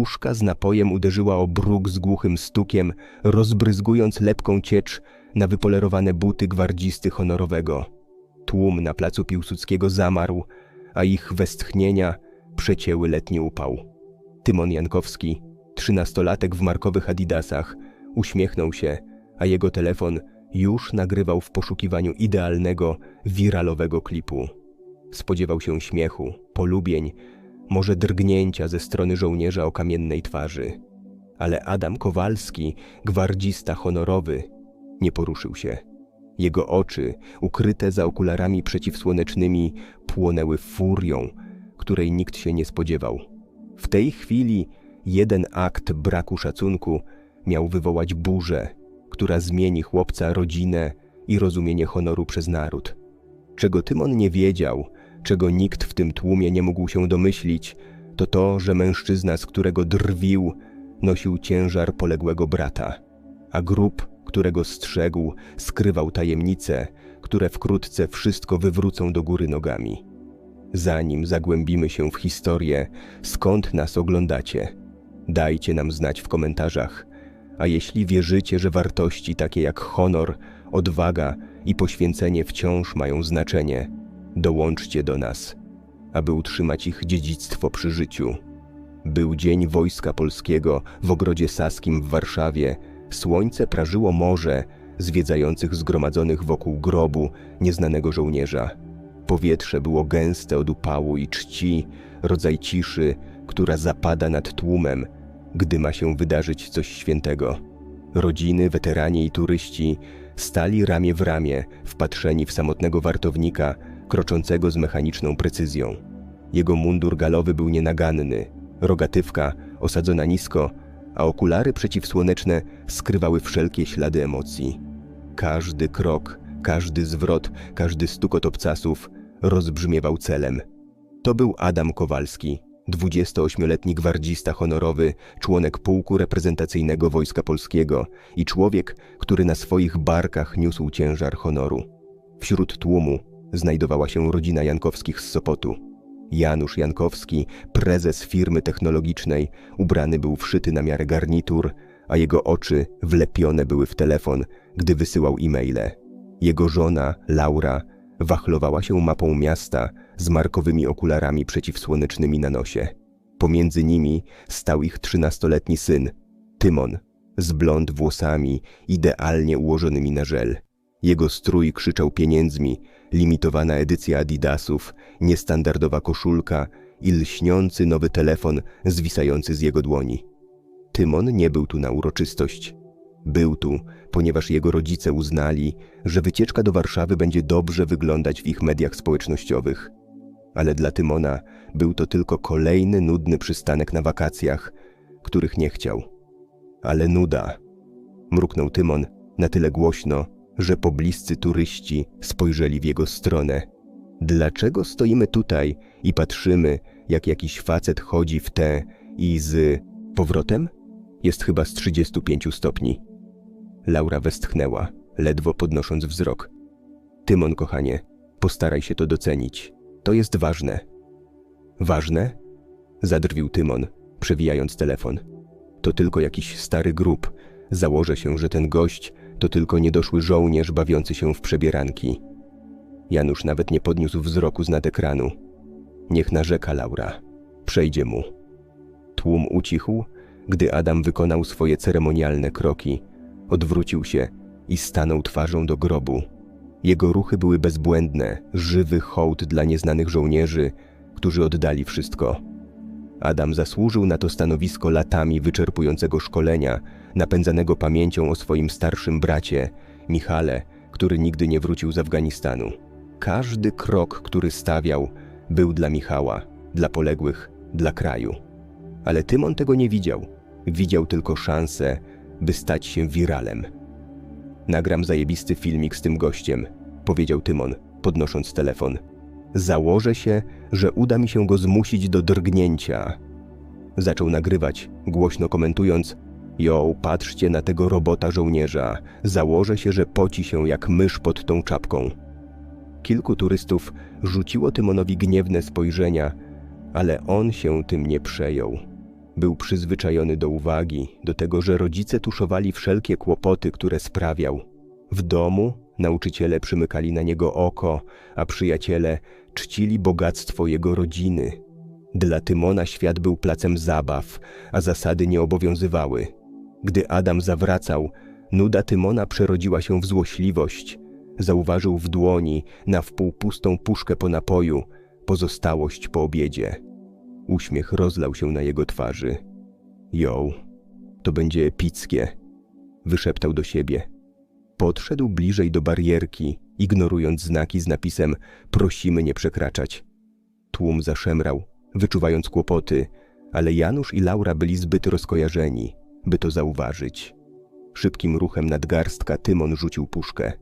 Puszka z napojem uderzyła o bruk z głuchym stukiem, rozbryzgując lepką ciecz na wypolerowane buty gwardzisty honorowego. Tłum na placu Piłsudskiego zamarł, a ich westchnienia przecięły letni upał. Tymon Jankowski, trzynastolatek w markowych adidasach, uśmiechnął się, a jego telefon już nagrywał w poszukiwaniu idealnego, wiralowego klipu. Spodziewał się śmiechu, polubień, może drgnięcia ze strony żołnierza o kamiennej twarzy. Ale Adam Kowalski, gwardzista honorowy, nie poruszył się. Jego oczy, ukryte za okularami przeciwsłonecznymi, płonęły furią, której nikt się nie spodziewał. W tej chwili jeden akt braku szacunku miał wywołać burzę, która zmieni chłopca rodzinę i rozumienie honoru przez naród. Czego Tymon nie wiedział, czego nikt w tym tłumie nie mógł się domyślić, to to, że mężczyzna, z którego drwił, nosił ciężar poległego brata, a grób, którego strzegł, skrywał tajemnice, które wkrótce wszystko wywrócą do góry nogami. Zanim zagłębimy się w historię, skąd nas oglądacie, dajcie nam znać w komentarzach. A jeśli wierzycie, że wartości takie jak honor, odwaga i poświęcenie wciąż mają znaczenie, dołączcie do nas, aby utrzymać ich dziedzictwo przy życiu. Był dzień Wojska Polskiego w Ogrodzie Saskim w Warszawie. Słońce prażyło morze zwiedzających zgromadzonych wokół grobu nieznanego żołnierza. Powietrze było gęste od upału i czci, rodzaj ciszy, która zapada nad tłumem, gdy ma się wydarzyć coś świętego. Rodziny, weterani i turyści stali ramię w ramię, wpatrzeni w samotnego wartownika, kroczącego z mechaniczną precyzją. Jego mundur galowy był nienaganny, rogatywka osadzona nisko, a okulary przeciwsłoneczne skrywały wszelkie ślady emocji. Każdy krok, każdy zwrot, każdy stukot obcasów rozbrzmiewał celem. To był Adam Kowalski, 28-letni gwardzista honorowy, członek pułku reprezentacyjnego Wojska Polskiego i człowiek, który na swoich barkach niósł ciężar honoru. Wśród tłumu znajdowała się rodzina Jankowskich z Sopotu. Janusz Jankowski, prezes firmy technologicznej, ubrany był wszyty na miarę garnitur, a jego oczy wlepione były w telefon, gdy wysyłał e-maile. Jego żona, Laura, wachlowała się mapą miasta z markowymi okularami przeciwsłonecznymi na nosie. Pomiędzy nimi stał ich trzynastoletni syn, Tymon, z blond włosami idealnie ułożonymi na żel. Jego strój krzyczał pieniędzmi, limitowana edycja Adidasów, niestandardowa koszulka i lśniący nowy telefon zwisający z jego dłoni. Tymon nie był tu na uroczystość. Był tu, ponieważ jego rodzice uznali, że wycieczka do Warszawy będzie dobrze wyglądać w ich mediach społecznościowych. Ale dla Tymona był to tylko kolejny nudny przystanek na wakacjach, których nie chciał. Ale nuda. Mruknął Tymon na tyle głośno, że pobliscy turyści spojrzeli w jego stronę. Dlaczego stoimy tutaj i patrzymy, jak jakiś facet chodzi w te i z powrotem? Jest chyba z 35 stopni. Laura westchnęła, ledwo podnosząc wzrok. Tymon, kochanie, postaraj się to docenić. To jest ważne. Ważne? Zadrwił Tymon, przewijając telefon. To tylko jakiś stary grób. Założę się, że ten gość to tylko niedoszły żołnierz bawiący się w przebieranki. Janusz nawet nie podniósł wzroku z nad ekranu. Niech narzeka Laura. Przejdzie mu. Tłum ucichł, gdy Adam wykonał swoje ceremonialne kroki, odwrócił się i stanął twarzą do grobu. Jego ruchy były bezbłędne, żywy hołd dla nieznanych żołnierzy, którzy oddali wszystko. Adam zasłużył na to stanowisko latami wyczerpującego szkolenia, napędzanego pamięcią o swoim starszym bracie, Michale, który nigdy nie wrócił z Afganistanu. Każdy krok, który stawiał, był dla Michała, dla poległych, dla kraju. Ale Tymon tego nie widział. Widział tylko szansę, by stać się wiralem. Nagram zajebisty filmik z tym gościem, powiedział Tymon, podnosząc telefon. Założę się, że uda mi się go zmusić do drgnięcia. Zaczął nagrywać, głośno komentując: Jo, patrzcie na tego robota żołnierza. Założę się, że poci się jak mysz pod tą czapką. Kilku turystów rzuciło Tymonowi gniewne spojrzenia, ale on się tym nie przejął. Był przyzwyczajony do uwagi, do tego, że rodzice tuszowali wszelkie kłopoty, które sprawiał. W domu nauczyciele przymykali na niego oko, a przyjaciele czcili bogactwo jego rodziny. Dla Tymona świat był placem zabaw, a zasady nie obowiązywały. Gdy Adam zawracał, nuda Tymona przerodziła się w złośliwość. Zauważył w dłoni na wpół pustą puszkę po napoju, pozostałość po obiedzie. Uśmiech rozlał się na jego twarzy. Ją, to będzie epickie, wyszeptał do siebie. Podszedł bliżej do barierki, ignorując znaki z napisem prosimy nie przekraczać. Tłum zaszemrał, wyczuwając kłopoty, ale Janusz i Laura byli zbyt rozkojarzeni, by to zauważyć. Szybkim ruchem nadgarstka Tymon rzucił puszkę.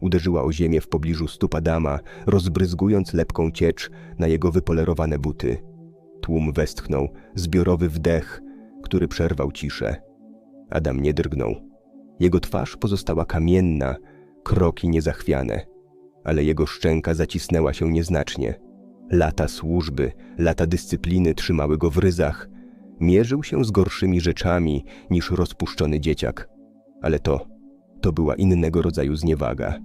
Uderzyła o ziemię w pobliżu stóp Adama, rozbryzgując lepką ciecz na jego wypolerowane buty. Tłum westchnął, zbiorowy wdech, który przerwał ciszę. Adam nie drgnął. Jego twarz pozostała kamienna, kroki niezachwiane, ale jego szczęka zacisnęła się nieznacznie. Lata służby, lata dyscypliny trzymały go w ryzach. Mierzył się z gorszymi rzeczami niż rozpuszczony dzieciak. Ale to, to była innego rodzaju zniewaga.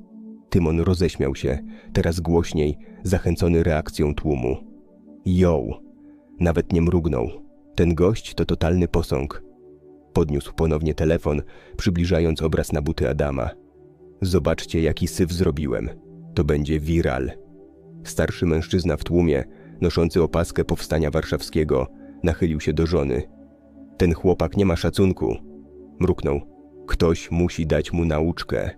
Tymon roześmiał się, teraz głośniej, zachęcony reakcją tłumu. Ją! Nawet nie mrugnął. Ten gość to totalny posąg. Podniósł ponownie telefon, przybliżając obraz na buty Adama. Zobaczcie, jaki syf zrobiłem. To będzie viral. Starszy mężczyzna w tłumie, noszący opaskę powstania warszawskiego, nachylił się do żony. Ten chłopak nie ma szacunku. Mruknął. Ktoś musi dać mu nauczkę.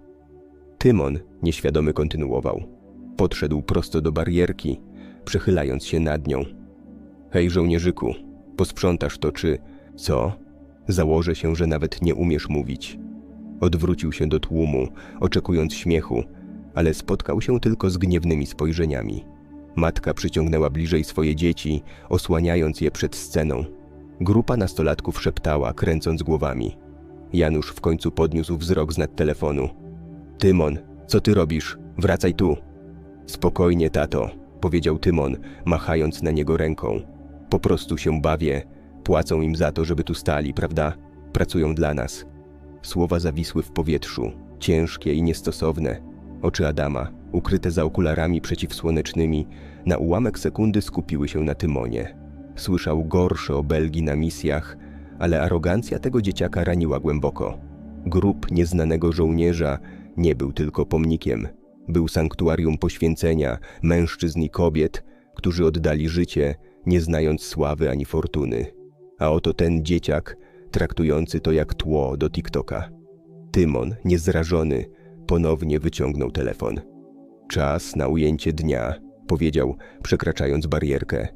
Tymon nieświadomy kontynuował. Podszedł prosto do barierki, przechylając się nad nią. Hej, żołnierzyku, posprzątasz to czy... Co? Założę się, że nawet nie umiesz mówić. Odwrócił się do tłumu, oczekując śmiechu, ale spotkał się tylko z gniewnymi spojrzeniami. Matka przyciągnęła bliżej swoje dzieci, osłaniając je przed sceną. Grupa nastolatków szeptała, kręcąc głowami. Janusz w końcu podniósł wzrok z nad telefonu. Tymon, co ty robisz? Wracaj tu. Spokojnie, tato, powiedział Tymon, machając na niego ręką. Po prostu się bawię. Płacą im za to, żeby tu stali, prawda? Pracują dla nas. Słowa zawisły w powietrzu, ciężkie i niestosowne. Oczy Adama, ukryte za okularami przeciwsłonecznymi, na ułamek sekundy skupiły się na Tymonie. Słyszał gorsze obelgi na misjach, ale arogancja tego dzieciaka raniła głęboko. Grób nieznanego żołnierza nie był tylko pomnikiem. Był sanktuarium poświęcenia mężczyzn i kobiet, którzy oddali życie, nie znając sławy ani fortuny. A oto ten dzieciak, traktujący to jak tło do TikToka. Tymon, niezrażony, ponownie wyciągnął telefon. Czas na ujęcie dnia, powiedział, przekraczając barierkę.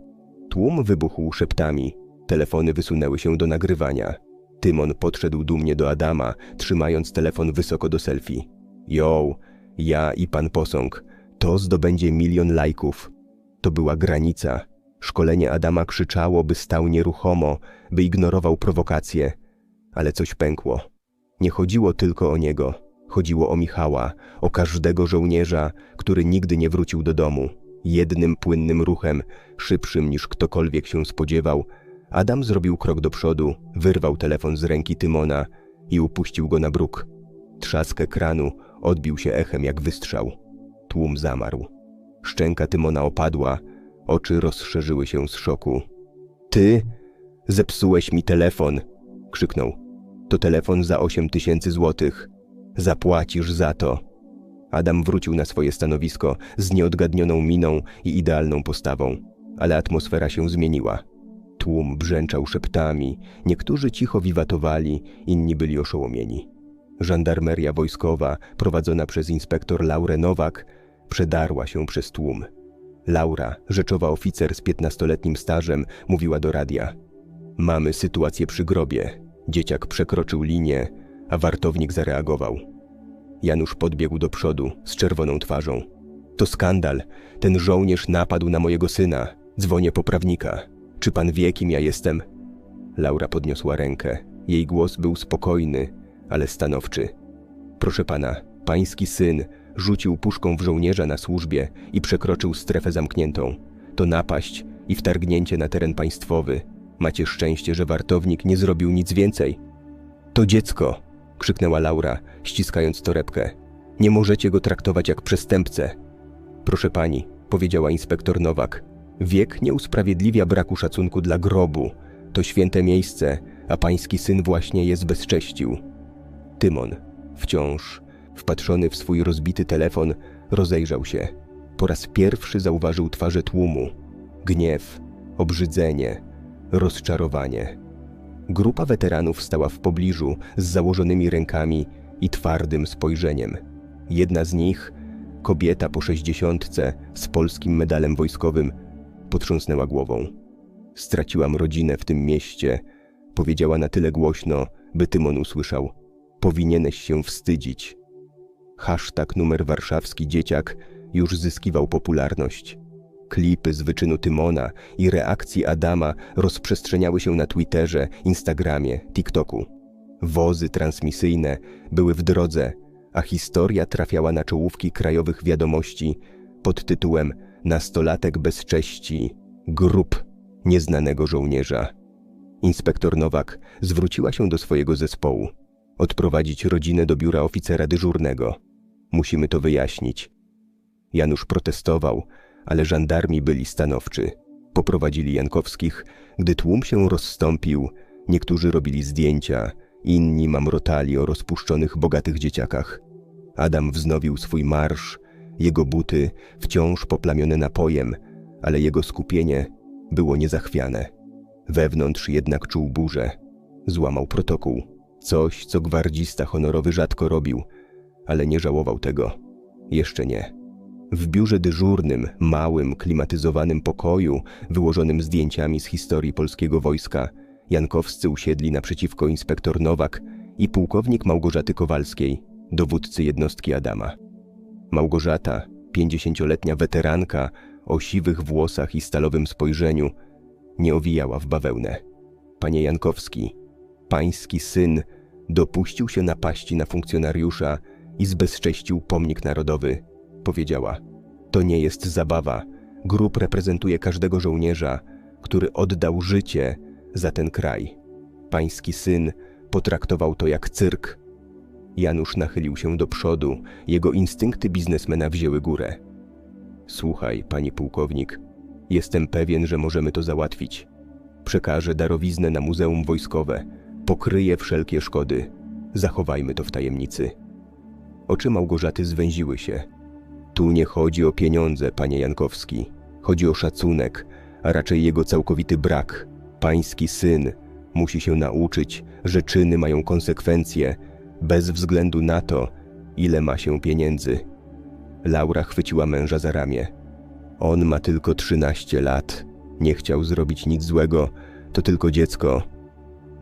Tłum wybuchł szeptami. Telefony wysunęły się do nagrywania. Tymon podszedł dumnie do Adama, trzymając telefon wysoko do selfie. Jo, ja i pan posąg. To zdobędzie milion lajków. To była granica. Szkolenie Adama krzyczało, by stał nieruchomo, by ignorował prowokacje. Ale coś pękło. Nie chodziło tylko o niego. Chodziło o Michała, o każdego żołnierza, który nigdy nie wrócił do domu. Jednym płynnym ruchem, szybszym niż ktokolwiek się spodziewał, Adam zrobił krok do przodu, wyrwał telefon z ręki Tymona i upuścił go na bruk. Trzask ekranu odbił się echem jak wystrzał. Tłum zamarł. Szczęka Tymona opadła, oczy rozszerzyły się z szoku. Ty zepsułeś mi telefon, krzyknął. To telefon za osiem tysięcy złotych. Zapłacisz za to. Adam wrócił na swoje stanowisko z nieodgadnioną miną i idealną postawą, ale atmosfera się zmieniła. Tłum brzęczał szeptami, niektórzy cicho wiwatowali, inni byli oszołomieni. Żandarmeria wojskowa, prowadzona przez inspektor Laurę Nowak, przedarła się przez tłum. Laura, rzeczowa oficer z piętnastoletnim stażem, mówiła do radia. Mamy sytuację przy grobie. Dzieciak przekroczył linię, a wartownik zareagował. Janusz podbiegł do przodu z czerwoną twarzą. To skandal. Ten żołnierz napadł na mojego syna. Dzwonię po prawnika. Czy pan wie, kim ja jestem? Laura podniosła rękę. Jej głos był spokojny, ale stanowczy. Proszę pana, pański syn rzucił puszką w żołnierza na służbie i przekroczył strefę zamkniętą. To napaść i wtargnięcie na teren państwowy. Macie szczęście, że wartownik nie zrobił nic więcej. To dziecko! Krzyknęła Laura, ściskając torebkę. Nie możecie go traktować jak przestępcę. Proszę pani, powiedziała inspektor Nowak. Wiek nie usprawiedliwia braku szacunku dla grobu. To święte miejsce, a pański syn właśnie je zbezcześcił. Tymon, wciąż wpatrzony w swój rozbity telefon, rozejrzał się. Po raz pierwszy zauważył twarze tłumu. Gniew, obrzydzenie, rozczarowanie. Grupa weteranów stała w pobliżu z założonymi rękami i twardym spojrzeniem. Jedna z nich, kobieta po sześćdziesiątce z polskim medalem wojskowym, potrząsnęła głową. Straciłam rodzinę w tym mieście, powiedziała na tyle głośno, by Tymon usłyszał. Powinieneś się wstydzić. Hashtag numer warszawski dzieciak już zyskiwał popularność. Klipy z wyczynu Tymona i reakcji Adama rozprzestrzeniały się na Twitterze, Instagramie, TikToku. Wozy transmisyjne były w drodze, a historia trafiała na czołówki krajowych wiadomości pod tytułem Nastolatek bez cześci, grup nieznanego żołnierza. Inspektor Nowak zwróciła się do swojego zespołu. Odprowadzić rodzinę do biura oficera dyżurnego. Musimy to wyjaśnić. Janusz protestował, ale żandarmi byli stanowczy. Poprowadzili Jankowskich, gdy tłum się rozstąpił, niektórzy robili zdjęcia, inni mamrotali o rozpuszczonych, bogatych dzieciakach. Adam wznowił swój marsz, jego buty wciąż poplamione napojem, ale jego skupienie było niezachwiane. Wewnątrz jednak czuł burzę. Złamał protokół. Coś, co gwardzista honorowy rzadko robił, ale nie żałował tego. Jeszcze nie. W biurze dyżurnym, małym, klimatyzowanym pokoju, wyłożonym zdjęciami z historii polskiego wojska, Jankowscy usiedli naprzeciwko inspektor Nowak i pułkownik Małgorzaty Kowalskiej, dowódcy jednostki Adama. Małgorzata, pięćdziesięcioletnia weteranka o siwych włosach i stalowym spojrzeniu, nie owijała w bawełnę. Panie Jankowski, pański syn dopuścił się napaści na funkcjonariusza i zbezcześcił pomnik narodowy, powiedziała. To nie jest zabawa. Grup reprezentuje każdego żołnierza, który oddał życie za ten kraj. Pański syn potraktował to jak cyrk. Janusz nachylił się do przodu, jego instynkty biznesmena wzięły górę. Słuchaj, pani pułkownik, jestem pewien, że możemy to załatwić. Przekażę darowiznę na Muzeum Wojskowe, pokryję wszelkie szkody. Zachowajmy to w tajemnicy. Oczy Małgorzaty zwęziły się. Tu nie chodzi o pieniądze, panie Jankowski. Chodzi o szacunek, a raczej jego całkowity brak. Pański syn musi się nauczyć, że czyny mają konsekwencje, bez względu na to, ile ma się pieniędzy. Laura chwyciła męża za ramię. On ma tylko trzynaście lat. Nie chciał zrobić nic złego. To tylko dziecko.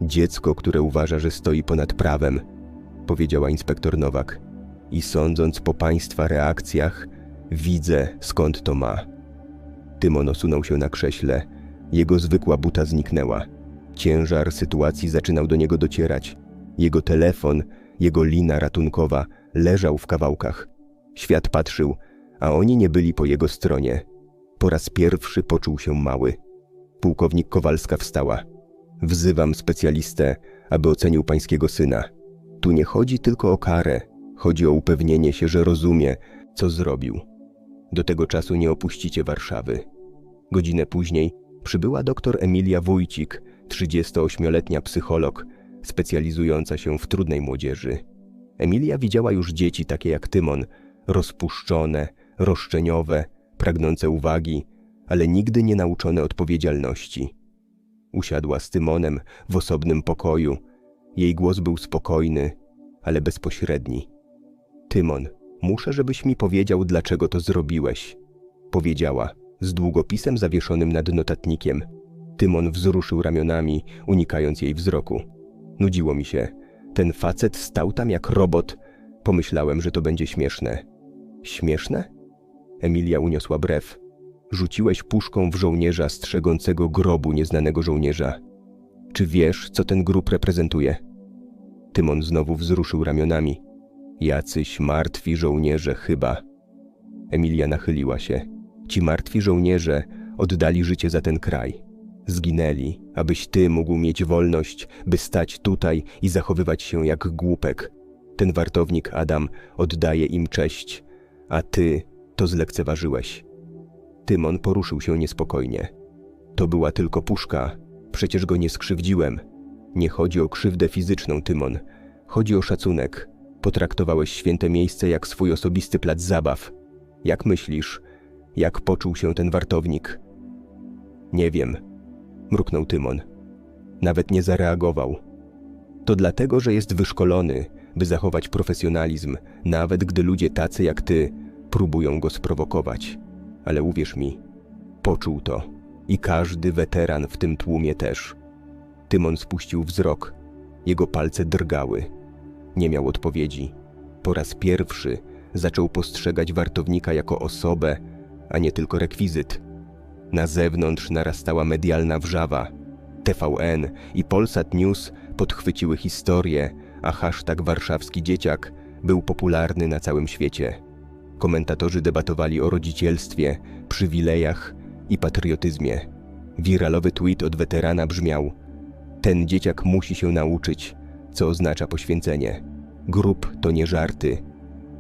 Dziecko, które uważa, że stoi ponad prawem, powiedziała inspektor Nowak. I sądząc po państwa reakcjach, widzę skąd to ma. Tymon osunął się na krześle. Jego zwykła buta zniknęła. Ciężar sytuacji zaczynał do niego docierać. Jego telefon, jego lina ratunkowa leżał w kawałkach. Świat patrzył, a oni nie byli po jego stronie. Po raz pierwszy poczuł się mały. Pułkownik Kowalska wstała. Wzywam specjalistę, aby ocenił pańskiego syna. Tu nie chodzi tylko o karę, chodzi o upewnienie się, że rozumie, co zrobił. Do tego czasu nie opuścicie Warszawy. Godzinę później przybyła doktor Emilia Wójcik, 38-letnia psycholog, specjalizująca się w trudnej młodzieży. Emilia widziała już dzieci takie jak Tymon, rozpuszczone, roszczeniowe, pragnące uwagi, ale nigdy nie nauczone odpowiedzialności. Usiadła z Tymonem w osobnym pokoju. Jej głos był spokojny, ale bezpośredni. Tymon, muszę, żebyś mi powiedział, dlaczego to zrobiłeś. Powiedziała, z długopisem zawieszonym nad notatnikiem. Tymon wzruszył ramionami, unikając jej wzroku. Nudziło mi się. Ten facet stał tam jak robot. Pomyślałem, że to będzie śmieszne. Śmieszne? Emilia uniosła brew. Rzuciłeś puszką w żołnierza strzegącego grobu nieznanego żołnierza. Czy wiesz, co ten grób reprezentuje? Tymon znowu wzruszył ramionami. Jacyś martwi żołnierze chyba. Emilia nachyliła się. Ci martwi żołnierze oddali życie za ten kraj. Zginęli, abyś ty mógł mieć wolność, by stać tutaj i zachowywać się jak głupek. Ten wartownik Adam oddaje im cześć, a ty to zlekceważyłeś. Tymon poruszył się niespokojnie. To była tylko puszka, przecież go nie skrzywdziłem. Nie chodzi o krzywdę fizyczną, Tymon. Chodzi o szacunek. Potraktowałeś święte miejsce jak swój osobisty plac zabaw. Jak myślisz, jak poczuł się ten wartownik? Nie wiem, mruknął Tymon. Nawet nie zareagował. To dlatego, że jest wyszkolony, by zachować profesjonalizm, nawet gdy ludzie tacy jak ty próbują go sprowokować. Ale uwierz mi, poczuł to i każdy weteran w tym tłumie też. Tymon spuścił wzrok. Jego palce drgały. Nie miał odpowiedzi. Po raz pierwszy zaczął postrzegać wartownika jako osobę, a nie tylko rekwizyt. Na zewnątrz narastała medialna wrzawa. TVN i Polsat News podchwyciły historię, a hashtag warszawski dzieciak był popularny na całym świecie. Komentatorzy debatowali o rodzicielstwie, przywilejach i patriotyzmie. Wiralowy tweet od weterana brzmiał: Ten dzieciak musi się nauczyć, co oznacza poświęcenie. Grup to nie żarty.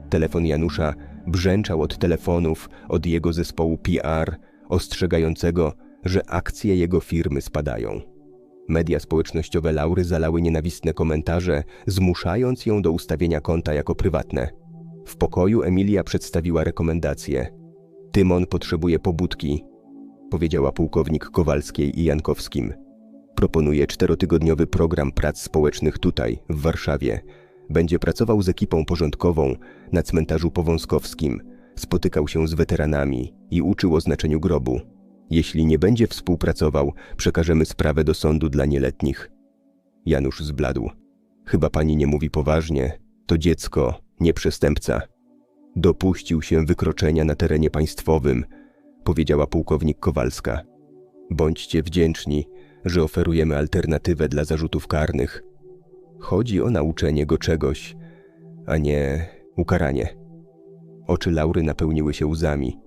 Telefon Janusza brzęczał od telefonów od jego zespołu PR, ostrzegającego, że akcje jego firmy spadają. Media społecznościowe Laury zalały nienawistne komentarze, zmuszając ją do ustawienia konta jako prywatne. W pokoju Emilia przedstawiła rekomendacje. Tymon potrzebuje pobudki, powiedziała pułkownik Kowalskiej i Jankowskim. Proponuje czterotygodniowy program prac społecznych tutaj, w Warszawie. Będzie pracował z ekipą porządkową na cmentarzu powązkowskim, spotykał się z weteranami i uczył o znaczeniu grobu. Jeśli nie będzie współpracował, przekażemy sprawę do sądu dla nieletnich. Janusz zbladł. Chyba pani nie mówi poważnie. To dziecko, nie przestępca. Dopuścił się wykroczenia na terenie państwowym, powiedziała pułkownik Kowalska. Bądźcie wdzięczni, że oferujemy alternatywę dla zarzutów karnych. Chodzi o nauczenie go czegoś, a nie ukaranie. Oczy Laury napełniły się łzami.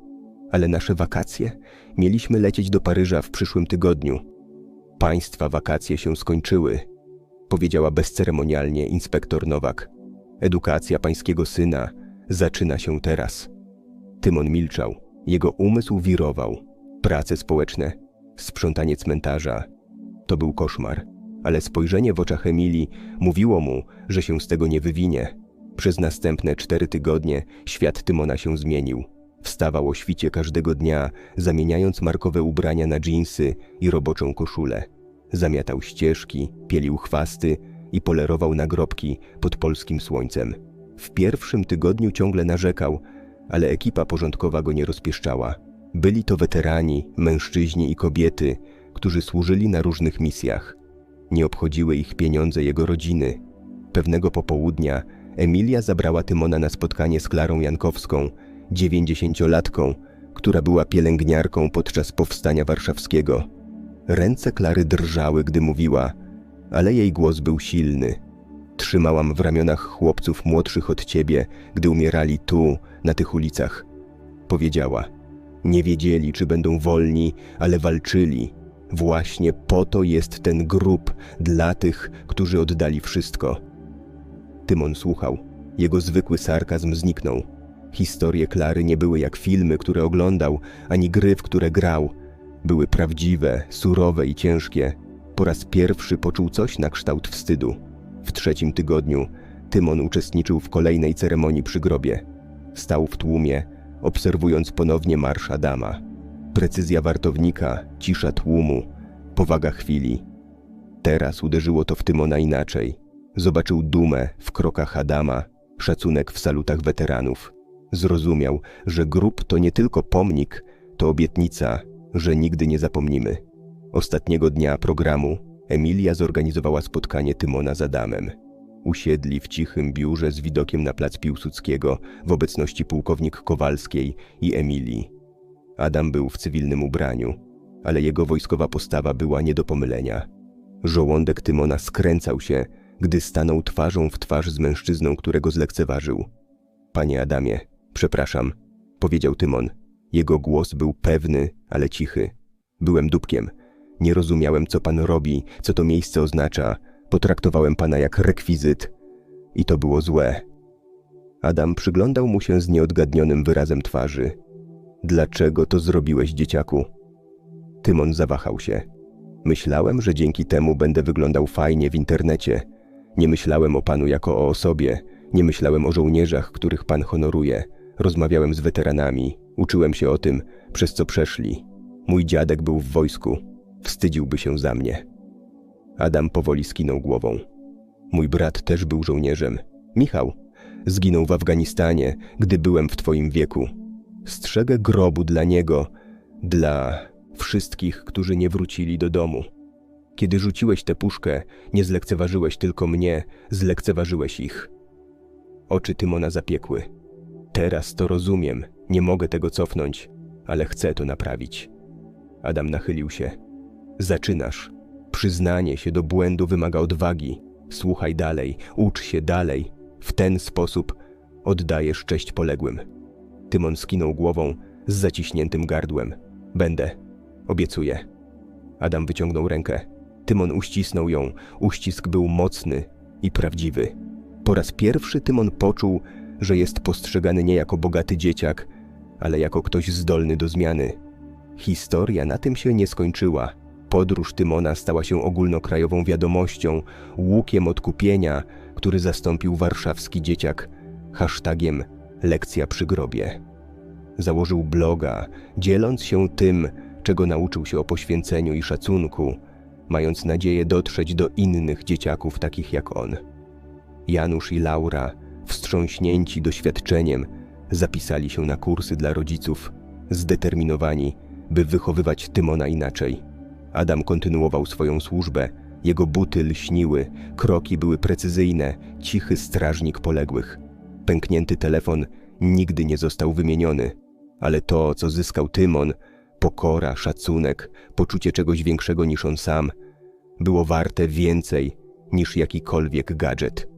Ale nasze wakacje? Mieliśmy lecieć do Paryża w przyszłym tygodniu. Państwa wakacje się skończyły, powiedziała bezceremonialnie inspektor Nowak. Edukacja pańskiego syna zaczyna się teraz. Tymon milczał. Jego umysł wirował. Prace społeczne, sprzątanie cmentarza. To był koszmar, ale spojrzenie w oczach Emilii mówiło mu, że się z tego nie wywinie. Przez następne cztery tygodnie świat Tymona się zmienił. Wstawał o świcie każdego dnia, zamieniając markowe ubrania na dżinsy i roboczą koszulę. Zamiatał ścieżki, pielił chwasty i polerował nagrobki pod polskim słońcem. W pierwszym tygodniu ciągle narzekał, ale ekipa porządkowa go nie rozpieszczała. Byli to weterani, mężczyźni i kobiety, którzy służyli na różnych misjach. Nie obchodziły ich pieniądze jego rodziny. Pewnego popołudnia Emilia zabrała Tymona na spotkanie z Klarą Jankowską, dziewięćdziesięciolatką, która była pielęgniarką podczas powstania warszawskiego. Ręce Klary drżały, gdy mówiła, ale jej głos był silny. Trzymałam w ramionach chłopców młodszych od ciebie, gdy umierali tu, na tych ulicach. Powiedziała. Nie wiedzieli, czy będą wolni, ale walczyli. Właśnie po to jest ten grób dla tych, którzy oddali wszystko. Tymon słuchał. Jego zwykły sarkazm zniknął. Historie Klary nie były jak filmy, które oglądał, ani gry, w które grał. Były prawdziwe, surowe i ciężkie. Po raz pierwszy poczuł coś na kształt wstydu. W trzecim tygodniu Tymon uczestniczył w kolejnej ceremonii przy grobie. Stał w tłumie, obserwując ponownie marsz Adama. Precyzja wartownika, cisza tłumu, powaga chwili. Teraz uderzyło to w Tymona inaczej. Zobaczył dumę w krokach Adama, szacunek w salutach weteranów. Zrozumiał, że grób to nie tylko pomnik, to obietnica, że nigdy nie zapomnimy. Ostatniego dnia programu Emilia zorganizowała spotkanie Tymona z Adamem. Usiedli w cichym biurze z widokiem na plac Piłsudskiego w obecności pułkownik Kowalskiej i Emilii. Adam był w cywilnym ubraniu, ale jego wojskowa postawa była nie do pomylenia. Żołądek Tymona skręcał się, gdy stanął twarzą w twarz z mężczyzną, którego zlekceważył. Panie Adamie, przepraszam, powiedział Tymon. Jego głos był pewny, ale cichy. Byłem dupkiem. Nie rozumiałem, co pan robi, co to miejsce oznacza. Potraktowałem pana jak rekwizyt. I to było złe. Adam przyglądał mu się z nieodgadnionym wyrazem twarzy. Dlaczego to zrobiłeś, dzieciaku? Tymon zawahał się. Myślałem, że dzięki temu będę wyglądał fajnie w internecie. Nie myślałem o panu jako o osobie, nie myślałem o żołnierzach, których pan honoruje. Rozmawiałem z weteranami, uczyłem się o tym, przez co przeszli. Mój dziadek był w wojsku, wstydziłby się za mnie. Adam powoli skinął głową. Mój brat też był żołnierzem. Michał zginął w Afganistanie, gdy byłem w twoim wieku. Strzegę grobu dla niego, dla wszystkich, którzy nie wrócili do domu. Kiedy rzuciłeś tę puszkę, nie zlekceważyłeś tylko mnie, zlekceważyłeś ich. Oczy Tymona zapiekły. Teraz to rozumiem, nie mogę tego cofnąć, ale chcę to naprawić. Adam nachylił się. Zaczynasz. Przyznanie się do błędu wymaga odwagi. Słuchaj dalej, ucz się dalej. W ten sposób oddajesz cześć poległym. Tymon skinął głową z zaciśniętym gardłem. Będę. Obiecuję. Adam wyciągnął rękę. Tymon uścisnął ją. Uścisk był mocny i prawdziwy. Po raz pierwszy Tymon poczuł, że jest postrzegany nie jako bogaty dzieciak, ale jako ktoś zdolny do zmiany. Historia na tym się nie skończyła. Podróż Tymona stała się ogólnokrajową wiadomością, łukiem odkupienia, który zastąpił warszawski dzieciak hashtagiem lekcja przy grobie. Założył bloga, dzieląc się tym, czego nauczył się o poświęceniu i szacunku, mając nadzieję dotrzeć do innych dzieciaków takich jak on. Janusz i Laura, wstrząśnięci doświadczeniem, zapisali się na kursy dla rodziców, zdeterminowani, by wychowywać Tymona inaczej. Adam kontynuował swoją służbę, jego buty lśniły, kroki były precyzyjne, cichy strażnik poległych. Pęknięty telefon nigdy nie został wymieniony, ale to, co zyskał Tymon, pokora, szacunek, poczucie czegoś większego niż on sam, było warte więcej niż jakikolwiek gadżet.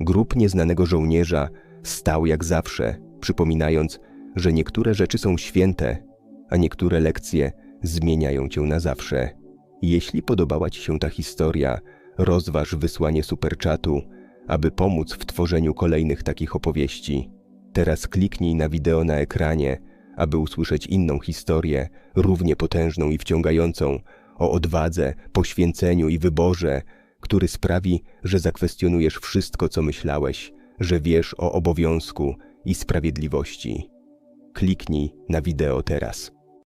Grup nieznanego żołnierza stał jak zawsze, przypominając, że niektóre rzeczy są święte, a niektóre lekcje zmieniają cię na zawsze. Jeśli podobała Ci się ta historia, rozważ wysłanie superchatu, aby pomóc w tworzeniu kolejnych takich opowieści. Teraz kliknij na wideo na ekranie, aby usłyszeć inną historię, równie potężną i wciągającą, o odwadze, poświęceniu i wyborze, który sprawi, że zakwestionujesz wszystko, co myślałeś, że wiesz o obowiązku i sprawiedliwości. Kliknij na wideo teraz.